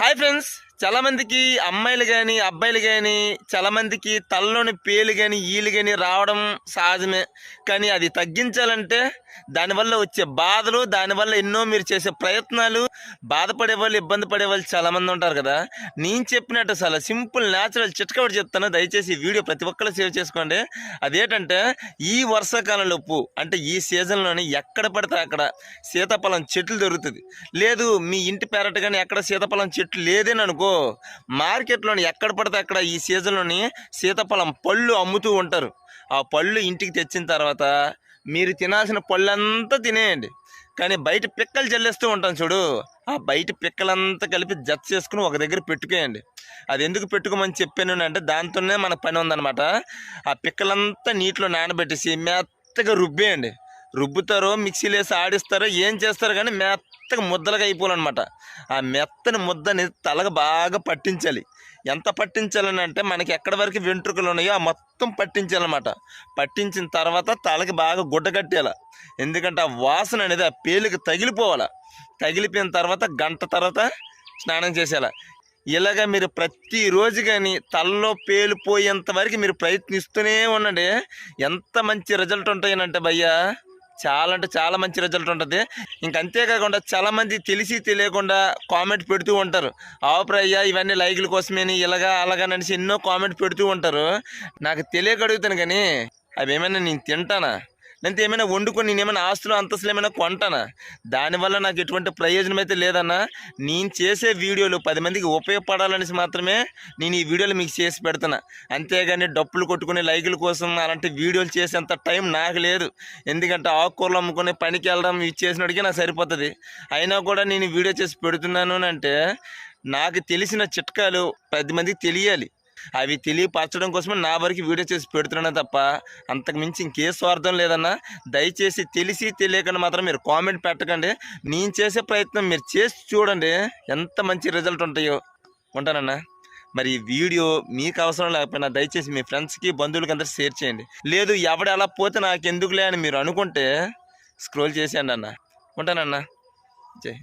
Hi friends చాలా మందికి అమ్మాయిలు కానీ అబ్బాయిలు కానీ చాలా మందికి తలలోని పేలు కానీ ఈలు కానీ రావడం సహజమే. కానీ అది తగ్గించాలంటే దానివల్ల వచ్చే బాధలు దానివల్ల ఎన్నో మీరు చేసే ప్రయత్నాలు బాధపడే వాళ్ళు ఇబ్బంది పడే వాళ్ళు చాలా మంది ఉంటారు కదా. నేను చెప్పినట్టు చాలా సింపుల్ న్యాచురల్ చిట్కవటి చెప్తాను. దయచేసి ఈ వీడియో ప్రతి ఒక్కరు సేవ్ చేసుకోండి. అదేంటంటే ఈ వర్షాకాలంలోపు అంటే ఈ సీజన్లోనే ఎక్కడ పడితే అక్కడ సీతాఫలం చెట్లు దొరుకుతుంది. లేదు మీ ఇంటి పేరట కానీ ఎక్కడ సీతాఫలం చెట్లు లేదని అనుకో మార్కెట్లోని ఎక్కడ పడితే అక్కడ ఈ సీజన్లోని సీతాఫలం పళ్ళు అమ్ముతూ ఉంటారు. ఆ పళ్ళు ఇంటికి తెచ్చిన తర్వాత మీరు తినాల్సిన పళ్ళంతా తినేయండి. కానీ బయట పిక్కలు చల్లేస్తూ ఉంటాం చూడు. ఆ బయట పిక్కలంతా కలిపి జత చేసుకుని ఒక దగ్గర పెట్టుకోయండి. అది ఎందుకు పెట్టుకోమని చెప్పాను అంటే దాంతోనే మన పని ఉందన్నమాట. ఆ పిక్కలంతా నీటిలో నానబెట్టేసి మెత్తగా రుబ్బేయండి. రుబ్బుతారో మిక్సీలు వేసి ఆడిస్తారో ఏం చేస్తారో కానీ మెత్తగా ముద్దలుగా అయిపోవాలన్నమాట. ఆ మెత్తని ముద్దని తలకు బాగా పట్టించాలి. ఎంత పట్టించాలని అంటే మనకి ఎక్కడి వరకు వెంట్రుకలు ఉన్నాయో ఆ మొత్తం పట్టించాలన్నమాట. పట్టించిన తర్వాత తలకి బాగా గుడ్డ కట్టేయాలి. ఎందుకంటే ఆ వాసన అనేది ఆ పేలికి తగిలిపోవాలి. తగిలిపోయిన తర్వాత గంట తర్వాత స్నానం చేసేయాలి. ఇలాగ మీరు ప్రతిరోజు కానీ తలలో పేలిపోయేంత వరకు మీరు ప్రయత్నిస్తూనే ఉండండి. ఎంత మంచి రిజల్ట్ ఉంటాయనంటే భయ్యా. చాలా అంటే చాలా మంచి రిజల్ట్ ఉంటుంది. ఇంక అంతేకాకుండా చాలా మంది తెలిసి తెలియకుండా కామెంట్ పెడుతూ ఉంటారు. ఆపరయ్యా ఇవన్నీ లైకుల కోసమేని ఇలాగా అలాగనేసి ఎన్నో కామెంట్ పెడుతూ ఉంటారు. నాకు తెలియక అడుగుతాను కానీ అవి ఏమైనా నేను తింటానా? నేను ఏమైనా వండుకొని నేను ఏమైనా ఆస్తులు అంతస్తులు ఏమైనా కొంటానా? దానివల్ల నాకు ఎటువంటి ప్రయోజనం అయితే లేదన్నా నేను చేసే వీడియోలు పది మందికి ఉపయోగపడాలనేసి మాత్రమే నేను ఈ వీడియోలు మీకు చేసి పెడుతున్నా. అంతేగాని డప్పులు కొట్టుకునే లైకుల కోసం అలాంటి వీడియోలు చేసేంత టైం నాకు లేదు. ఎందుకంటే ఆకుకూరలు అమ్ముకునే పనికి వెళ్ళడం ఇది చేసినడికి నాకు సరిపోతుంది. అయినా కూడా నేను వీడియో చేసి పెడుతున్నాను అంటే నాకు తెలిసిన చిట్కాలు పది మందికి తెలియాలి. అవి తెలియపరచడం కోసమే నా వరకు వీడియో చేసి పెడుతున్నాను తప్ప అంతకు మించి ఇంకే స్వార్థం లేదన్నా. దయచేసి తెలిసి తెలియకుండా మాత్రం మీరు కామెంట్ పెట్టకండి. నేను చేసే ప్రయత్నం మీరు చేసి చూడండి ఎంత మంచి రిజల్ట్ ఉంటాయో. ఉంటానన్నా? మరి ఈ వీడియో మీకు అవసరం లేకపోయినా దయచేసి మీ ఫ్రెండ్స్కి బంధువులకి అందరూ షేర్ చేయండి. లేదు ఎవడు అలా పోతే నాకు ఎందుకులే అని మీరు అనుకుంటే స్క్రోల్ చేసేయండి అన్న. ఉంటానన్నా? జై